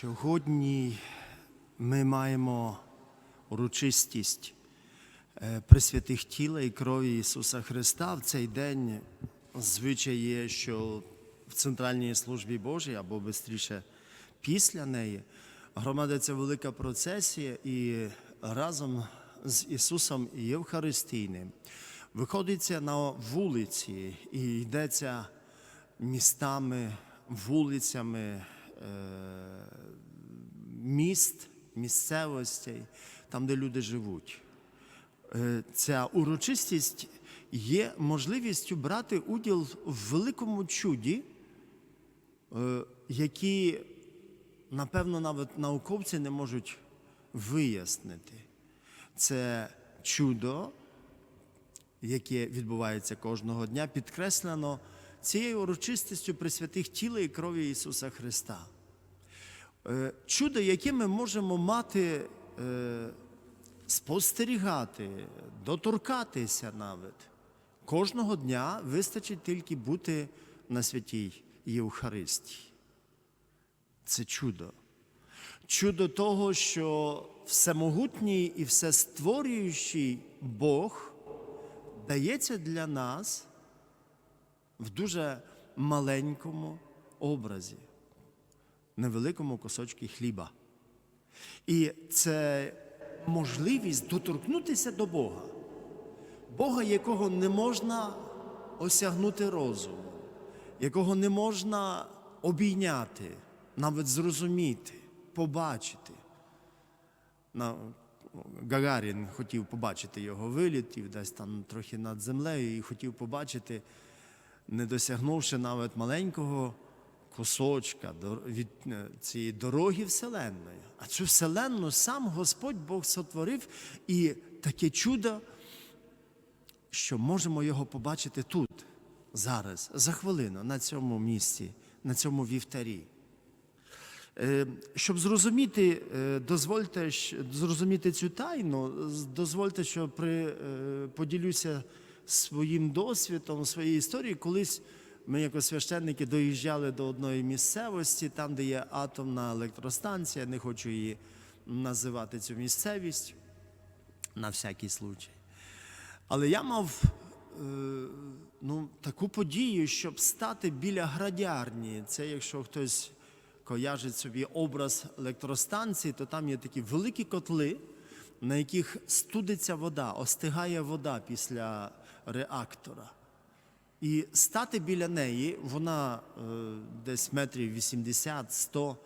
Сьогодні ми маємо урочистість е, присвятих тіла і крові Ісуса Христа. В цей день звичай є, що в центральній службі Божій або швидше після неї громадиться велика процесія і разом з Ісусом Євхаристійним виходиться на вулиці і йдеться містами, вулицями. Міст, місцевостей, там, де люди живуть. Е, Ця урочистість є можливістю брати уділ в великому чуді, е, які, напевно, навіть науковці не можуть вияснити. Це чудо, яке відбувається кожного дня, підкреслено цією урочистістю присвятих тіла і крові Ісуса Христа. Е, Чудо, яке ми можемо мати, е, спостерігати, доторкатися навіть. Кожного дня вистачить тільки бути на святій Євхаристії. Це чудо. Чудо того, що всемогутній і всестворюючий Бог дається для нас в дуже маленькому образі невеликому кусочку хліба. І це можливість доторкнутися до Бога, Бога, якого не можна осягнути розумом, якого не можна обійняти, навіть зрозуміти, побачити. Гагарін хотів побачити його виліт, десь там трохи над землею, і хотів побачити, не досягнувши навіть маленького кусочка від е, цієї дороги Вселенної. А цю Вселенну сам Господь Бог сотворив і таке чудо, що можемо його побачити тут, зараз, за хвилину, на цьому місці, на цьому вівтарі. Е, Щоб зрозуміти, е, дозвольте зрозуміти цю тайну, дозвольте, що при, поділюся своїм досвідом, своєю історією. Колись ми, як священники, доїжджали до одної місцевості, там, де є атомна електростанція, не хочу її називати цю місцевість на всякий случай. Але я мав е, ну, таку подію, щоб стати біля градярні. Це якщо хтось кояжить собі образ електростанції, то там є такі великі котли, на яких студиться вода, остигає вода після реактора. І стати біля неї, вона е, десь метрів 80-100,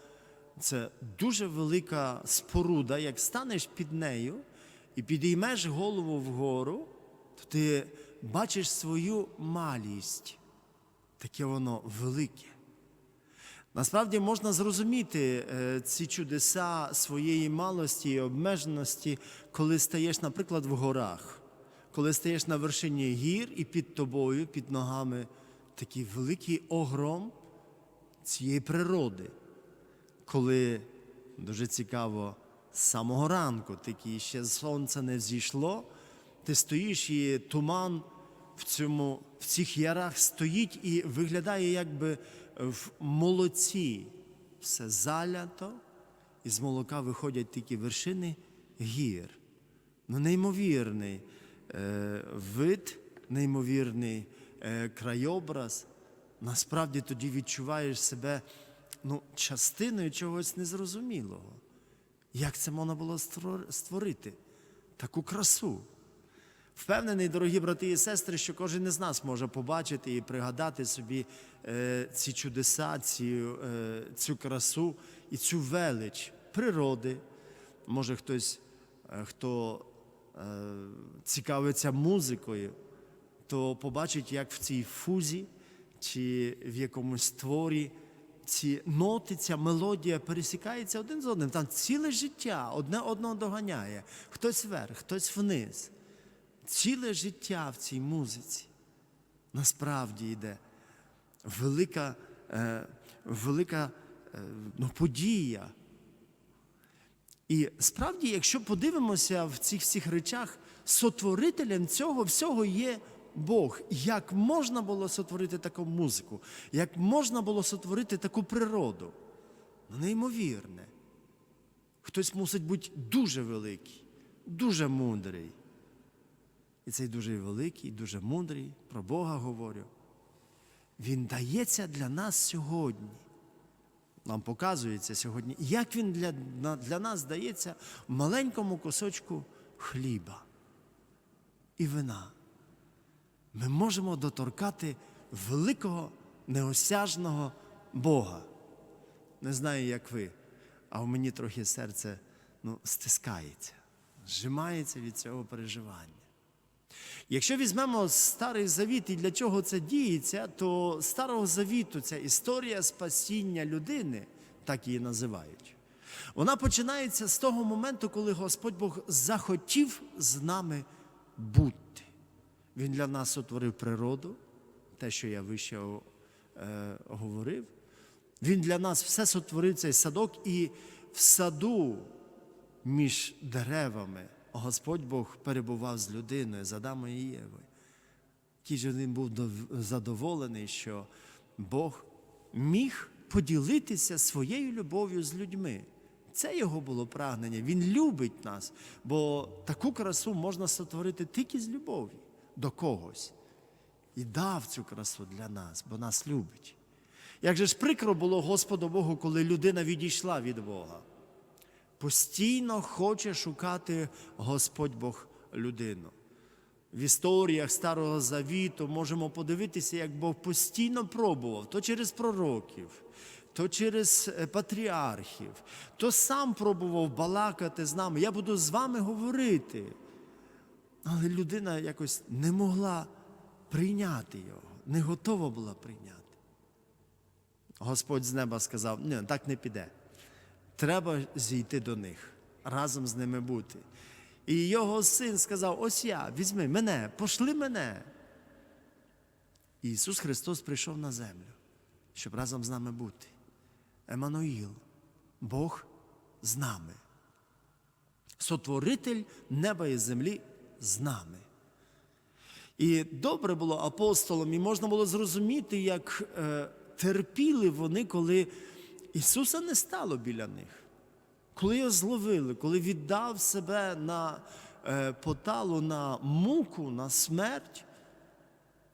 це дуже велика споруда. Як станеш під нею і підіймеш голову вгору, то ти бачиш свою малість. Таке воно велике. Насправді можна зрозуміти е, ці чудеса своєї малості і обмеженості, коли стаєш, наприклад, в горах, коли стаєш на вершині гір і під тобою, під ногами такий великий огром цієї природи, коли дуже цікаво з самого ранку, такі ще сонце не взійшло, ти стоїш і туман в, цьому, в цих ярах стоїть і виглядає якби в молоці. Все залято, і з молока виходять тільки вершини гір. Ну, неймовірний вид, неймовірний е, крайобраз. Насправді тоді відчуваєш себе ну, частиною чогось незрозумілого. Як це можна було створити? Таку красу. Впевнений, дорогі брати і сестри, що кожен із нас може побачити і пригадати собі е, ці чудеса, ці, е, цю красу і цю велич природи. Може, хтось, е, хто е, цікавиться музикою, то побачить, як в цій фузі чи в якомусь творі ці ноти, ця мелодія пересікається один з одним. Там ціле життя одне одного доганяє. Хтось вверх, хтось вниз. Ціле життя в цій музиці насправді йде велика, е, велика е, ну, подія. І справді, якщо подивимося в цих всіх речах, сотворителем цього всього є Бог. Як можна було сотворити таку музику? Як можна було сотворити таку природу? ну, неймовірне. Хтось мусить бути дуже великий, дуже мудрий. І цей дуже великий, дуже мудрий, про Бога говорю. Він дається для нас сьогодні. Нам показується сьогодні, як він для, для нас дається в маленькому кусочку хліба і вина. Ми можемо доторкати великого неосяжного Бога. Не знаю, як ви, а в мені трохи серце ну, стискається, зжимається від цього переживання. Якщо візьмемо старий завіт і для чого це діється, то старого завіту ця історія спасіння людини, так її називають, вона починається з того моменту, коли Господь Бог захотів з нами бути. Він для нас сотворив природу, те, що я вище е, говорив. Він для нас все сотворив цей садок, і в саду між деревами Господь Бог перебував з людиною, з Адамом і Євою. Який же він був задоволений, що Бог міг поділитися своєю любов'ю з людьми. Це його було прагнення. Він любить нас, бо таку красу можна сотворити тільки з любов'ю до когось. І дав цю красу для нас, бо нас любить. Як же ж прикро було Господу Богу, коли людина відійшла від Бога. Постійно хоче шукати Господь Бог людину. В історіях Старого Завіту можемо подивитися, як Бог постійно пробував то через пророків, то через е, патріархів, то сам пробував балакати з нами. Я буду з вами говорити. Але людина якось не могла прийняти його, не готова була прийняти. Господь з неба сказав: ні, так не піде. Треба зійти до них, разом з ними бути. І його син сказав: Ось я, візьми мене, пошли мене. І Ісус Христос прийшов на землю, щоб разом з нами бути. Еммануїл, Бог з нами. Сотворитель неба і землі з нами. І добре було апостолам, і можна було зрозуміти, як е, терпіли вони, коли Ісуса не стало біля них, коли його зловили, коли віддав себе на е, поталу, на муку, на смерть.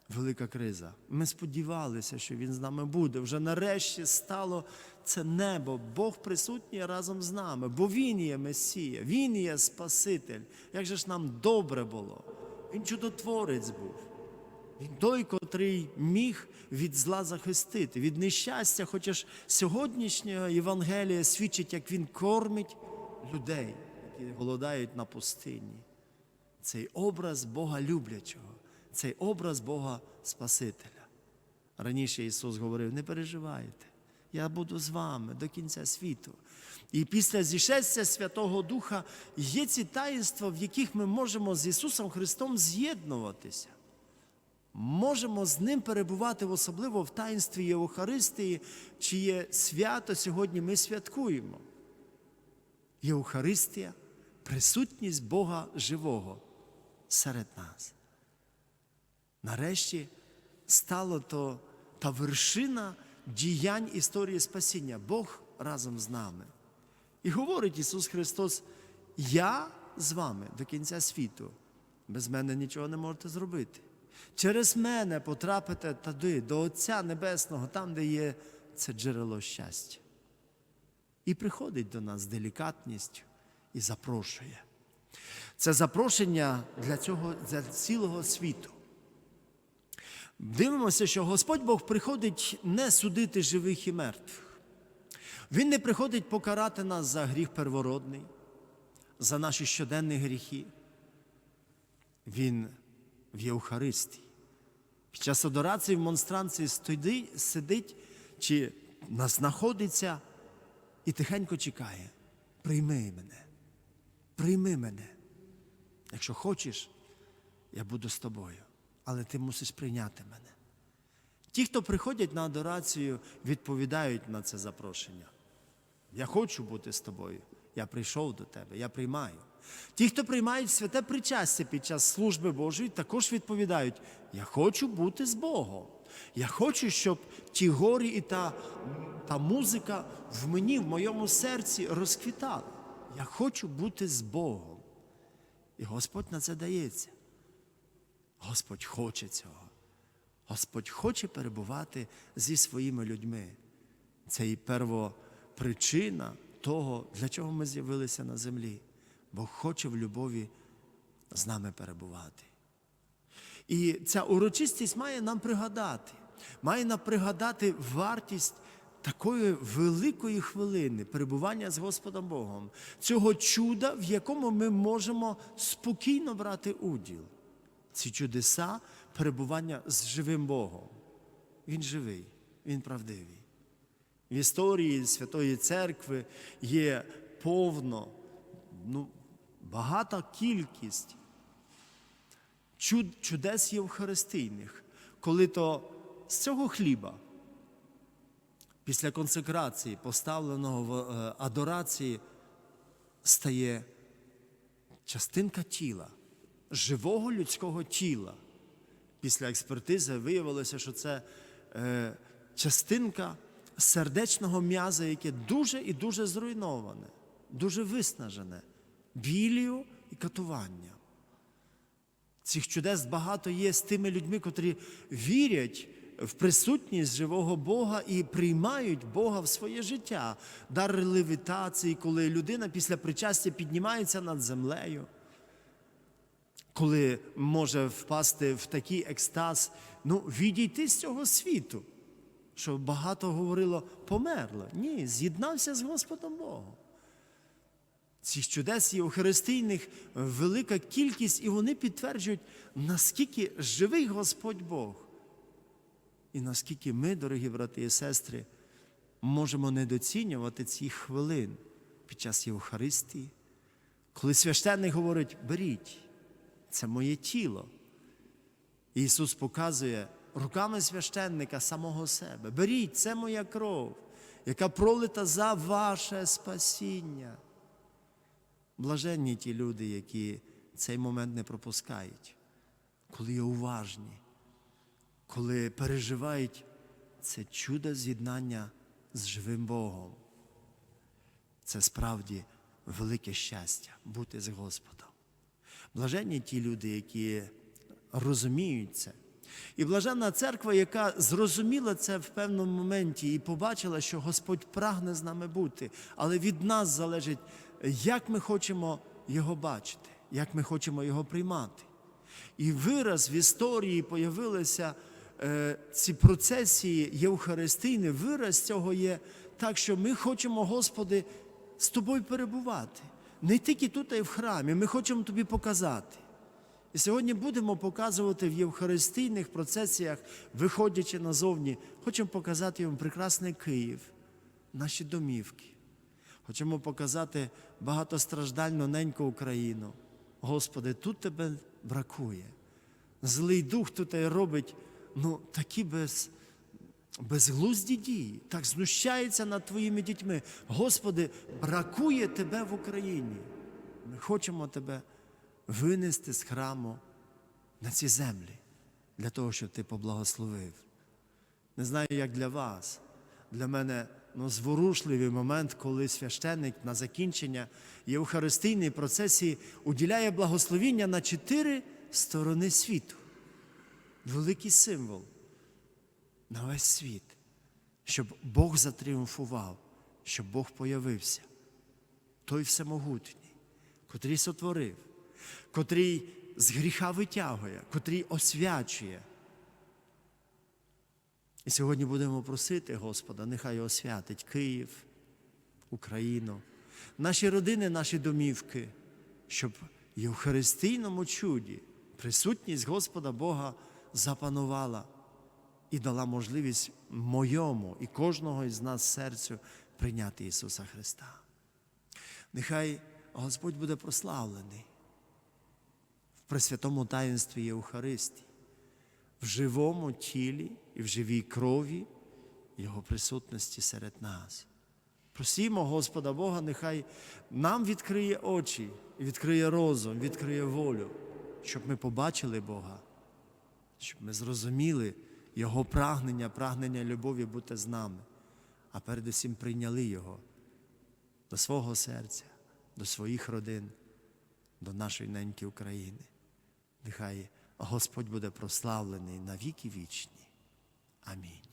Велика криза. Ми сподівалися, що він з нами буде. Вже нарешті стало це небо. Бог присутній разом з нами, бо Він є Месія, Він є Спаситель. Як же ж нам добре було? Він чудотворець був. Він той, котрий міг від зла захистити, від нещастя, хоча ж сьогоднішнього Євангелія свідчить, як він кормить людей, які голодають на пустині. Цей образ Бога люблячого, цей образ Бога Спасителя. Раніше Ісус говорив: не переживайте, я буду з вами до кінця світу. І після зішестя Святого Духа є ці таїнства, в яких ми можемо з Ісусом Христом з'єднуватися. Можемо з ним перебувати особливо в таїнстві Євхаристії, чиє свято сьогодні ми святкуємо. Євхаристія присутність Бога живого серед нас. Нарешті стало то та вершина діянь історії спасіння. Бог разом з нами. І говорить Ісус Христос: Я з вами до кінця світу. Без мене нічого не можете зробити. Через мене потрапите туди, до Отця Небесного, там, де є це джерело щастя. І приходить до нас з делікатністю і запрошує. Це запрошення для цього для цілого світу. Дивимося, що Господь Бог приходить не судити живих і мертвих. Він не приходить покарати нас за гріх первородний, за наші щоденні гріхи. Він в Євхаристії. Під час адорації в монстранції стоїть, сидить чи знаходиться і тихенько чекає. Прийми мене, прийми мене. Якщо хочеш, я буду з тобою, але ти мусиш прийняти мене. Ті, хто приходять на адорацію, відповідають на це запрошення. Я хочу бути з тобою. Я прийшов до тебе, я приймаю. Ті, хто приймають святе причастя під час служби Божої, також відповідають: Я хочу бути з Богом. Я хочу, щоб ті горі і та, та музика в мені, в моєму серці розквітали. Я хочу бути з Богом. І Господь на це дається. Господь хоче цього. Господь хоче перебувати зі своїми людьми. Це і первопричина того, для чого ми з'явилися на землі. Бог хоче в любові з нами перебувати. І ця урочистість має нам пригадати, має нам пригадати вартість такої великої хвилини перебування з Господом Богом, цього чуда, в якому ми можемо спокійно брати уділ. Ці чудеса перебування з живим Богом. Він живий, він правдивий. В історії Святої Церкви є повно, ну, багата кількість чуд, чудес євхаристійних, коли то з цього хліба, після консекрації, поставленого в е, адорації, стає частинка тіла, живого людського тіла. Після експертизи виявилося, що це е, частинка сердечного м'яза, яке дуже і дуже зруйноване, дуже виснажене білію і катуванням. Цих чудес багато є з тими людьми, котрі вірять в присутність живого Бога і приймають Бога в своє життя. Дар левітації, коли людина після причастя піднімається над землею, коли може впасти в такий екстаз, ну, відійти з цього світу. Що багато говорило, померло. Ні, з'єднався з Господом Богом. Цих чудес євхаристійних велика кількість, і вони підтверджують, наскільки живий Господь Бог. І наскільки ми, дорогі брати і сестри, можемо недоцінювати цих хвилин під час Євхаристії, коли священник говорить, беріть, це моє тіло. Ісус показує руками священника самого себе. Беріть, це моя кров, яка пролита за ваше спасіння. Блаженні ті люди, які цей момент не пропускають, коли є уважні, коли переживають це чудо з'єднання з живим Богом. Це справді велике щастя бути з Господом. Блаженні ті люди, які розуміють це. І блаженна церква, яка зрозуміла це в певному моменті і побачила, що Господь прагне з нами бути, але від нас залежить, як ми хочемо Його бачити, як ми хочемо Його приймати. І вираз в історії появилися е, ці процесії євхаристійні, вираз цього є так, що ми хочемо, Господи, з тобою перебувати. Не тільки тут, а й в храмі. Ми хочемо тобі показати. І сьогодні будемо показувати в євхаристійних процесіях, виходячи назовні, хочемо показати вам прекрасний Київ, наші домівки. Хочемо показати багатостраждальну неньку Україну. Господи, тут тебе бракує. Злий дух тут робить ну, такі без, безглузді дії, так знущається над твоїми дітьми. Господи, бракує тебе в Україні. Ми хочемо тебе винести з храму на ці землі, для того, щоб ти поблагословив. Не знаю, як для вас. Для мене ну, зворушливий момент, коли священник на закінчення євхаристійної процесії уділяє благословіння на чотири сторони світу. Великий символ на весь світ, щоб Бог затріумфував, щоб Бог появився. Той всемогутній, котрий сотворив, котрий з гріха витягує, котрий освячує. І сьогодні будемо просити Господа, нехай освятить Київ, Україну, наші родини, наші домівки, щоб в Євхаристійному чуді присутність Господа Бога запанувала і дала можливість моєму і кожного із нас серцю прийняти Ісуса Христа. Нехай Господь буде прославлений в пресвятому таїнстві Євхаристії, в живому тілі і в живій крові Його присутності серед нас. Просімо Господа Бога, нехай нам відкриє очі, відкриє розум, відкриє волю, щоб ми побачили Бога, щоб ми зрозуміли, Його прагнення, прагнення любові бути з нами, а передусім прийняли Його до свого серця, до своїх родин, до нашої неньки України. Нехай Господь буде прославлений на віки вічні. Амінь.